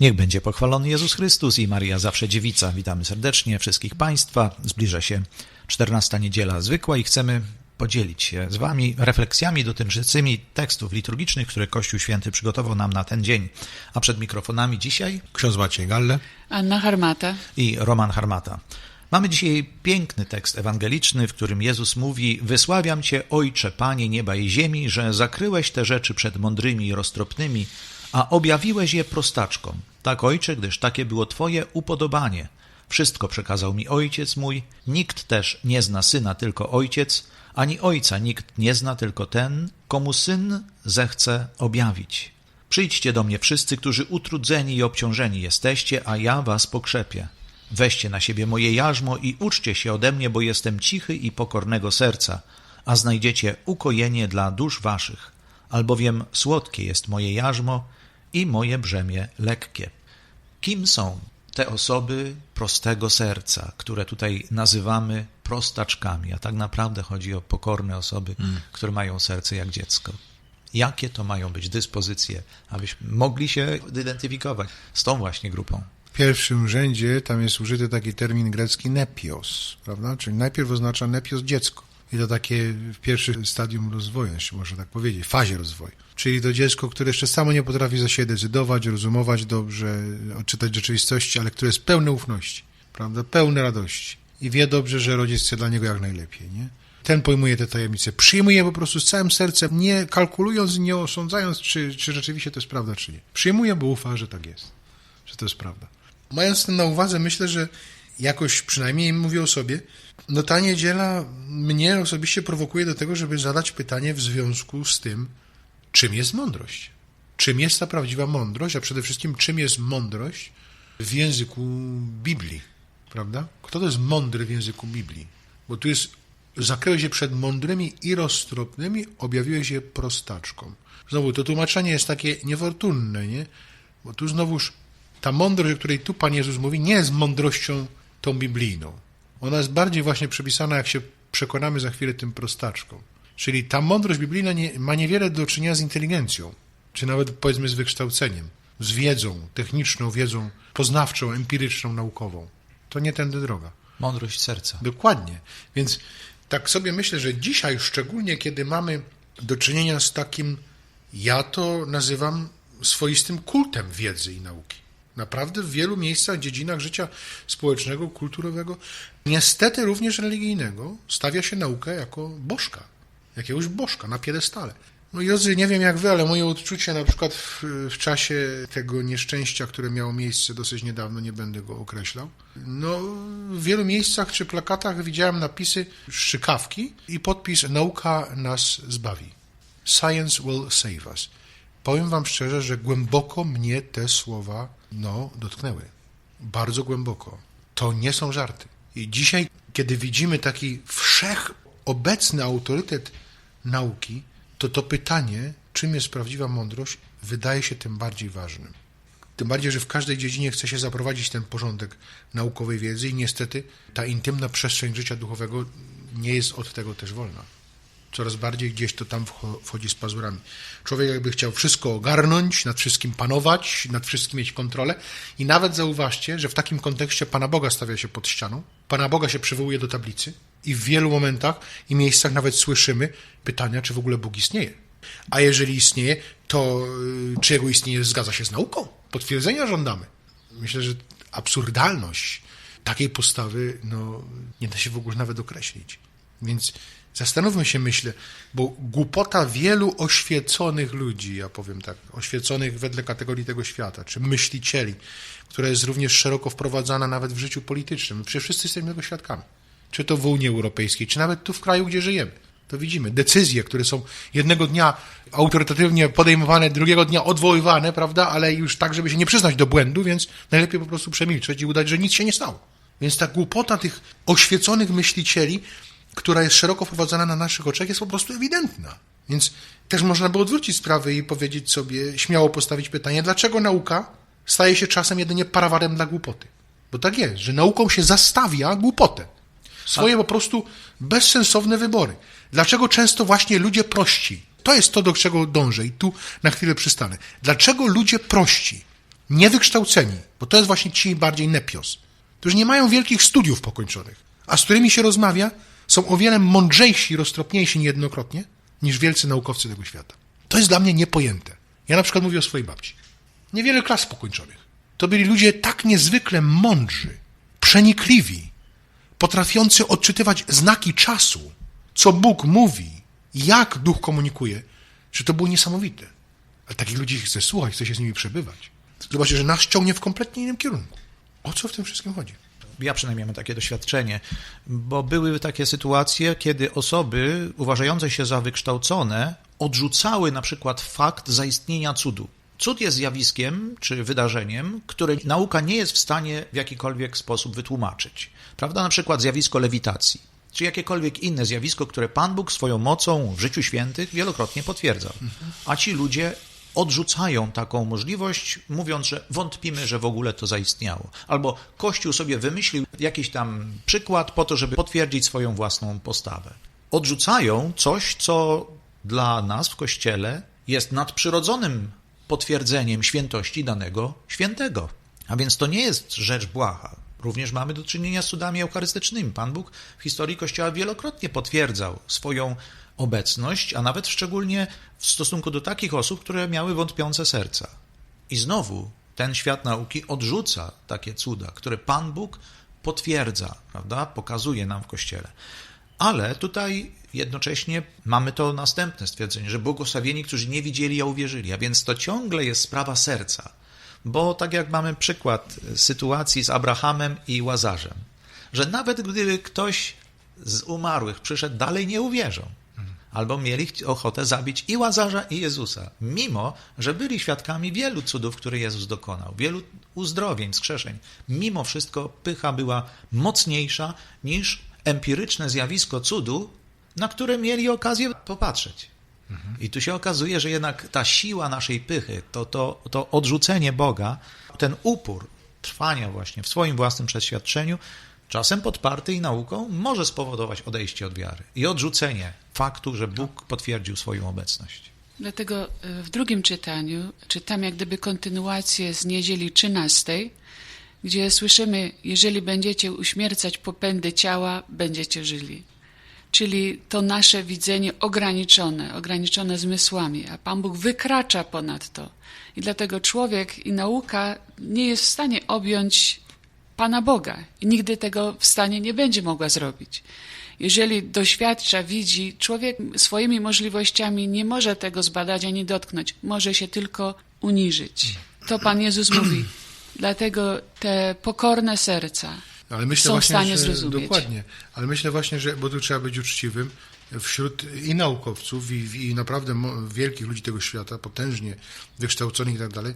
Niech będzie pochwalony Jezus Chrystus i Maria Zawsze Dziewica. Witamy serdecznie wszystkich Państwa. Zbliża się 14 niedziela zwykła i chcemy podzielić się z Wami refleksjami dotyczącymi tekstów liturgicznych, które Kościół Święty przygotował nam na ten dzień. A przed mikrofonami dzisiaj ksiądz Maciej Galle Anna Harmata i Roman Harmata. Mamy dzisiaj piękny tekst ewangeliczny, w którym Jezus mówi: Wysławiam Cię, Ojcze, Panie nieba i ziemi, że zakryłeś te rzeczy przed mądrymi i roztropnymi, a objawiłeś je prostaczkom. Tak, Ojcze, gdyż takie było Twoje upodobanie. Wszystko przekazał mi Ojciec mój, nikt też nie zna Syna, tylko Ojciec, ani Ojca nikt nie zna, tylko ten, komu Syn zechce objawić. Przyjdźcie do mnie wszyscy, którzy utrudzeni i obciążeni jesteście, a ja was pokrzepię. Weźcie na siebie moje jarzmo i uczcie się ode mnie, bo jestem cichy i pokornego serca, a znajdziecie ukojenie dla dusz waszych, albowiem słodkie jest moje jarzmo i moje brzemię lekkie. Kim są te osoby prostego serca, które tutaj nazywamy prostaczkami, a tak naprawdę chodzi o pokorne osoby, mm. które mają serce jak dziecko? Jakie to mają być dyspozycje, abyśmy mogli się identyfikować z tą właśnie grupą? W pierwszym rzędzie tam jest użyty taki termin grecki nepios, prawda? Czyli najpierw oznacza nepios dziecko. I to takie w pierwszym stadium rozwoju, można tak powiedzieć, fazie rozwoju. Czyli to dziecko, które jeszcze samo nie potrafi za siebie decydować, rozumować dobrze, odczytać rzeczywistości, ale które jest pełne ufności, prawda? Pełne radości. I wie dobrze, że rodzic chce dla niego jak najlepiej, nie? Ten pojmuje te tajemnice. Przyjmuje po prostu z całym sercem, nie kalkulując, nie osądzając, czy, czy rzeczywiście to jest prawda, czy nie. Przyjmuje, bo ufa, że tak jest, że to jest prawda. Mając to na uwadze, myślę, że jakoś przynajmniej mówię o sobie, no ta niedziela mnie osobiście prowokuje do tego, żeby zadać pytanie w związku z tym, czym jest mądrość. Czym jest ta prawdziwa mądrość, a przede wszystkim czym jest mądrość w języku Biblii, prawda? Kto to jest mądry w języku Biblii? Bo tu jest, zakryłeś się przed mądrymi i roztropnymi, objawiłeś się prostaczką. Znowu, to tłumaczenie jest takie niefortunne, nie? Bo tu znowuż ta mądrość, o której tu Pan Jezus mówi, nie jest mądrością tą biblijną. Ona jest bardziej właśnie przypisana, jak się przekonamy za chwilę, tym prostaczką. Czyli ta mądrość biblijna nie, ma niewiele do czynienia z inteligencją, czy nawet powiedzmy z wykształceniem, z wiedzą techniczną, wiedzą poznawczą, empiryczną, naukową. To nie tędy droga. Mądrość serca. Dokładnie. Więc tak sobie myślę, że dzisiaj, szczególnie kiedy mamy do czynienia z takim, ja to nazywam swoistym kultem wiedzy i nauki. Naprawdę w wielu miejscach, dziedzinach życia społecznego, kulturowego, niestety również religijnego, stawia się naukę jako bożka, jakiegoś bożka na piedestale. No Jozy, nie wiem jak wy, ale moje odczucie na przykład w, w, czasie tego nieszczęścia, które miało miejsce dosyć niedawno, nie będę go określał, no w wielu miejscach czy plakatach widziałem napisy szczykawki i podpis nauka nas zbawi. Science will save us. Powiem wam szczerze, że głęboko mnie te słowa no, dotknęły. Bardzo głęboko. To nie są żarty. I dzisiaj, kiedy widzimy taki wszechobecny autorytet nauki, to to pytanie, czym jest prawdziwa mądrość, wydaje się tym bardziej ważnym. Tym bardziej, że w każdej dziedzinie chce się zaprowadzić ten porządek naukowej wiedzy i niestety ta intymna przestrzeń życia duchowego nie jest od tego też wolna coraz bardziej gdzieś to tam wchodzi z pazurami. Człowiek jakby chciał wszystko ogarnąć, nad wszystkim panować, nad wszystkim mieć kontrolę i nawet zauważcie, że w takim kontekście Pana Boga stawia się pod ścianą, Pana Boga się przywołuje do tablicy i w wielu momentach i miejscach nawet słyszymy pytania, czy w ogóle Bóg istnieje. A jeżeli istnieje, to y, czy jego istnienie zgadza się z nauką? Potwierdzenia żądamy. Myślę, że absurdalność takiej postawy no, nie da się w ogóle nawet określić. Więc Zastanówmy się, myślę, bo głupota wielu oświeconych ludzi, ja powiem tak, oświeconych wedle kategorii tego świata, czy myślicieli, która jest również szeroko wprowadzana nawet w życiu politycznym. Przecież wszyscy jesteśmy tego świadkami. Czy to w Unii Europejskiej, czy nawet tu w kraju, gdzie żyjemy. To widzimy. Decyzje, które są jednego dnia autorytatywnie podejmowane, drugiego dnia odwoływane, prawda, ale już tak, żeby się nie przyznać do błędu, więc najlepiej po prostu przemilczeć i udać, że nic się nie stało. Więc ta głupota tych oświeconych myślicieli która jest szeroko wprowadzana na naszych oczach, jest po prostu ewidentna. Więc też można by odwrócić sprawę i powiedzieć sobie, śmiało postawić pytanie, dlaczego nauka staje się czasem jedynie parawarem dla głupoty? Bo tak jest, że nauką się zastawia głupotę. Swoje po prostu bezsensowne wybory. Dlaczego często właśnie ludzie prości? To jest to, do czego dążę i tu na chwilę przystanę. Dlaczego ludzie prości niewykształceni, bo to jest właśnie ci bardziej nepios, którzy nie mają wielkich studiów pokończonych, a z którymi się rozmawia, są o wiele mądrzejsi, roztropniejsi niejednokrotnie niż wielcy naukowcy tego świata. To jest dla mnie niepojęte. Ja na przykład mówię o swojej babci. Niewiele klas pokończonych. To byli ludzie tak niezwykle mądrzy, przenikliwi, potrafiący odczytywać znaki czasu, co Bóg mówi, jak Duch komunikuje, że to było niesamowite. Ale takich ludzi chce słuchać, chce się z nimi przebywać. Zobaczcie, że nas ciągnie w kompletnie innym kierunku. O co w tym wszystkim chodzi? Ja przynajmniej mam takie doświadczenie, bo były takie sytuacje, kiedy osoby uważające się za wykształcone odrzucały na przykład fakt zaistnienia cudu. Cud jest zjawiskiem czy wydarzeniem, które nauka nie jest w stanie w jakikolwiek sposób wytłumaczyć. Prawda? Na przykład zjawisko lewitacji, czy jakiekolwiek inne zjawisko, które Pan Bóg swoją mocą w życiu świętych wielokrotnie potwierdzał. A ci ludzie odrzucają taką możliwość, mówiąc, że wątpimy, że w ogóle to zaistniało. Albo Kościół sobie wymyślił jakiś tam przykład po to, żeby potwierdzić swoją własną postawę. Odrzucają coś, co dla nas w Kościele jest nadprzyrodzonym potwierdzeniem świętości danego świętego. A więc to nie jest rzecz błaha. Również mamy do czynienia z cudami eucharystycznymi. Pan Bóg w historii Kościoła wielokrotnie potwierdzał swoją obecność, a nawet szczególnie w stosunku do takich osób, które miały wątpiące serca. I znowu ten świat nauki odrzuca takie cuda, które Pan Bóg potwierdza, prawda? Pokazuje nam w Kościele. Ale tutaj jednocześnie mamy to następne stwierdzenie, że błogosławieni, którzy nie widzieli, a uwierzyli. A więc to ciągle jest sprawa serca. Bo tak jak mamy przykład sytuacji z Abrahamem i Łazarzem, że nawet gdyby ktoś z umarłych przyszedł, dalej nie uwierzą. Albo mieli ochotę zabić i Łazarza, i Jezusa, mimo że byli świadkami wielu cudów, które Jezus dokonał, wielu uzdrowień, skrzeszeń. Mimo wszystko pycha była mocniejsza niż empiryczne zjawisko cudu, na które mieli okazję popatrzeć. I tu się okazuje, że jednak ta siła naszej pychy, to, to, to odrzucenie Boga, ten upór trwania właśnie w swoim własnym przeświadczeniu, czasem podparty i nauką, może spowodować odejście od wiary i odrzucenie faktu, że Bóg potwierdził swoją obecność. Dlatego e, w drugim czytaniu czytam jak gdyby kontynuację z niedzieli 13, gdzie słyszymy, jeżeli będziecie uśmiercać popędy ciała, będziecie żyli. Czyli to nasze widzenie ograniczone, ograniczone zmysłami, a Pan Bóg wykracza ponad to. I dlatego człowiek i nauka nie jest w stanie objąć Pana Boga i nigdy tego w stanie nie będzie mogła zrobić. Jeżeli doświadcza, widzi, człowiek swoimi możliwościami nie może tego zbadać ani dotknąć, może się tylko uniżyć. To Pan Jezus mówi. Dlatego te pokorne serca są w właśnie, stanie że, zrozumieć. Dokładnie. Ale myślę właśnie, że, bo tu trzeba być uczciwym, wśród i naukowców, i, i naprawdę wielkich ludzi tego świata, potężnie wykształconych i tak dalej,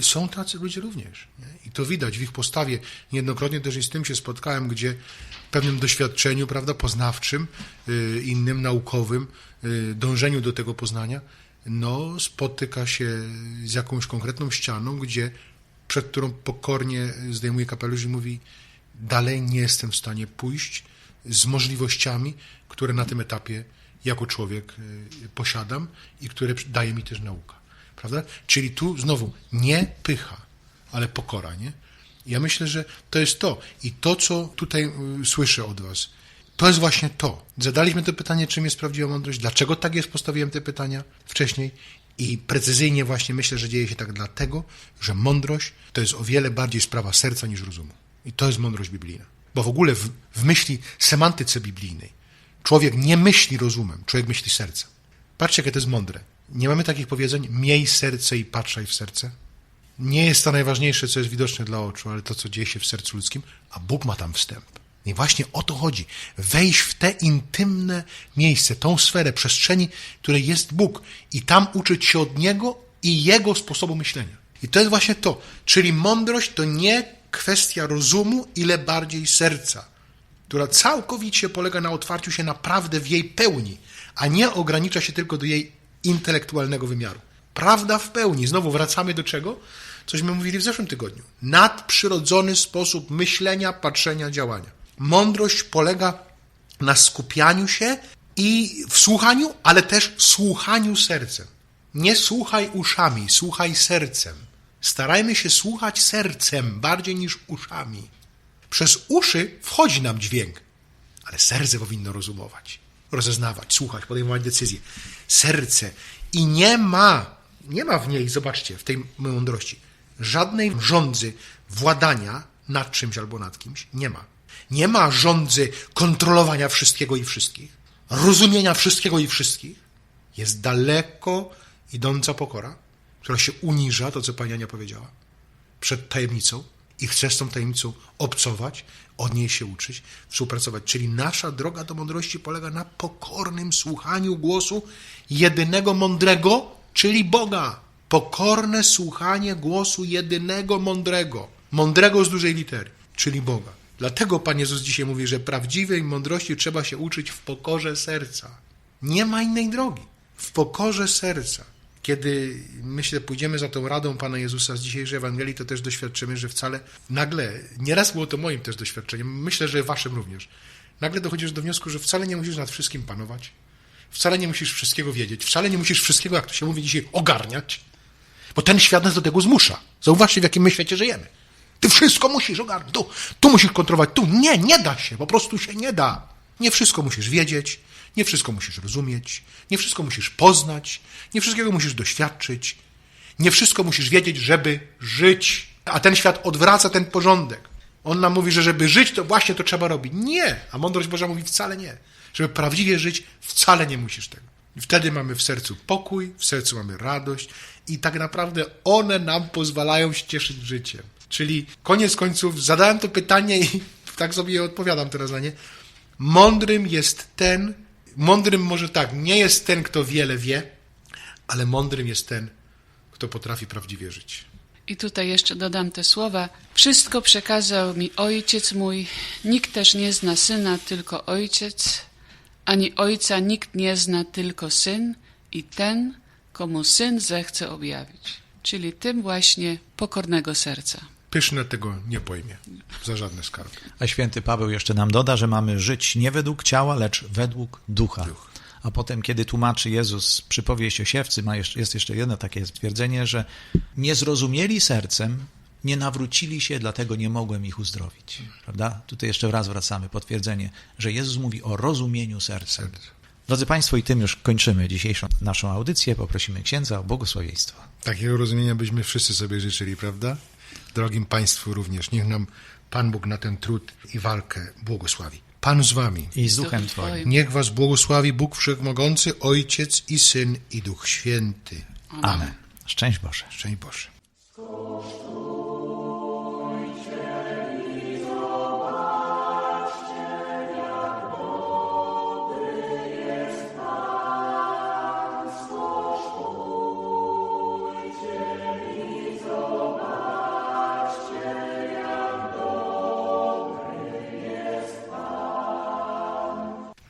są tacy ludzie również. Nie? I to widać w ich postawie. Niejednokrotnie też i z tym się spotkałem, gdzie w pewnym doświadczeniu, prawda, poznawczym, y, innym, naukowym, y, dążeniu do tego poznania, no, spotyka się z jakąś konkretną ścianą, gdzie przed którą pokornie zdejmuje kapelusz i mówi: Dalej nie jestem w stanie pójść z możliwościami, które na tym etapie jako człowiek y, posiadam i które daje mi też nauka. Prawda? Czyli tu znowu nie pycha, ale pokora, nie? Ja myślę, że to jest to. I to, co tutaj y, słyszę od Was, to jest właśnie to. Zadaliśmy to pytanie, czym jest prawdziwa mądrość, dlaczego tak jest, postawiłem te pytania wcześniej i precyzyjnie właśnie myślę, że dzieje się tak dlatego, że mądrość to jest o wiele bardziej sprawa serca niż rozumu. I to jest mądrość biblijna. Bo w ogóle w, w myśli, semantyce biblijnej człowiek nie myśli rozumem, człowiek myśli sercem. Patrzcie, jakie to jest mądre. Nie mamy takich powiedzeń, miej serce i patrzaj w serce. Nie jest to najważniejsze, co jest widoczne dla oczu, ale to, co dzieje się w sercu ludzkim, a Bóg ma tam wstęp. I właśnie o to chodzi. Wejść w te intymne miejsce, tą sferę przestrzeni, której jest Bóg i tam uczyć się od Niego i Jego sposobu myślenia. I to jest właśnie to. Czyli mądrość to nie kwestia rozumu, ile bardziej serca, która całkowicie polega na otwarciu się naprawdę w jej pełni, a nie ogranicza się tylko do jej intelektualnego wymiaru. Prawda w pełni. Znowu wracamy do czego? Cośmy mówili w zeszłym tygodniu. Nadprzyrodzony sposób myślenia, patrzenia, działania. Mądrość polega na skupianiu się i w słuchaniu, ale też słuchaniu sercem. Nie słuchaj uszami, słuchaj sercem. Starajmy się słuchać sercem bardziej niż uszami. Przez uszy wchodzi nam dźwięk, ale serce powinno rozumować, rozeznawać, słuchać, podejmować decyzje. Serce i nie ma, nie ma w niej, zobaczcie, w tej mądrości, żadnej rządzy władania nad czymś albo nad kimś. Nie ma. Nie ma rządzy kontrolowania wszystkiego i wszystkich, rozumienia wszystkiego i wszystkich. Jest daleko idąca pokora, która się uniża, to co Pani Ania powiedziała, przed tajemnicą i chce z tą tajemnicą obcować, od niej się uczyć, współpracować. Czyli nasza droga do mądrości polega na pokornym słuchaniu głosu jedynego mądrego, czyli Boga. Pokorne słuchanie głosu jedynego mądrego. Mądrego z dużej litery, czyli Boga. Dlatego Pan Jezus dzisiaj mówi, że prawdziwej mądrości trzeba się uczyć w pokorze serca. Nie ma innej drogi. W pokorze serca. Kiedy myślę, pójdziemy za tą radą Pana Jezusa z dzisiejszej Ewangelii, to też doświadczymy, że wcale nagle, nieraz było to moim też doświadczeniem, myślę, że Waszym również, nagle dochodzisz do wniosku, że wcale nie musisz nad wszystkim panować, wcale nie musisz wszystkiego wiedzieć, wcale nie musisz wszystkiego, jak to się mówi dzisiaj, ogarniać, bo ten świat nas do tego zmusza. Zauważcie, w jakim my świecie żyjemy. Ty wszystko musisz ogarnąć, tu, tu musisz kontrolować, tu. Nie, nie da się, po prostu się nie da. Nie wszystko musisz wiedzieć, nie wszystko musisz rozumieć, nie wszystko musisz poznać, nie wszystkiego musisz doświadczyć, nie wszystko musisz wiedzieć, żeby żyć. A ten świat odwraca ten porządek. On nam mówi, że żeby żyć, to właśnie to trzeba robić. Nie, a mądrość Boża mówi wcale nie. Żeby prawdziwie żyć, wcale nie musisz tego. I wtedy mamy w sercu pokój, w sercu mamy radość i tak naprawdę one nam pozwalają się cieszyć życiem. Czyli koniec końców zadałem to pytanie i tak sobie odpowiadam teraz na nie. Mądrym jest ten, mądrym może tak, nie jest ten, kto wiele wie, ale mądrym jest ten, kto potrafi prawdziwie żyć. I tutaj jeszcze dodam te słowa. Wszystko przekazał mi ojciec mój, nikt też nie zna syna, tylko ojciec, ani ojca nikt nie zna, tylko syn i ten, komu syn zechce objawić. Czyli tym właśnie pokornego serca. Pyszne tego nie pojmie za żadne skarby. A święty Paweł jeszcze nam doda, że mamy żyć nie według ciała, lecz według ducha. Duch. A potem, kiedy tłumaczy Jezus przypowieść o siewcy, ma jeszcze, jest jeszcze jedno takie stwierdzenie, że nie zrozumieli sercem, nie nawrócili się, dlatego nie mogłem ich uzdrowić. Prawda? Tutaj jeszcze raz wracamy, potwierdzenie, że Jezus mówi o rozumieniu sercem. Drodzy Państwo, i tym już kończymy dzisiejszą naszą audycję. Poprosimy księdza o błogosławieństwo. Takiego rozumienia byśmy wszyscy sobie życzyli, prawda? Drogim Państwu również. Niech nam Pan Bóg na ten trud i walkę błogosławi. Pan z Wami. I z duchem Twoim. Niech Was błogosławi Bóg Wszechmogący, Ojciec i Syn i Duch Święty. Amen. Szczęść Boże. Szczęść Boże.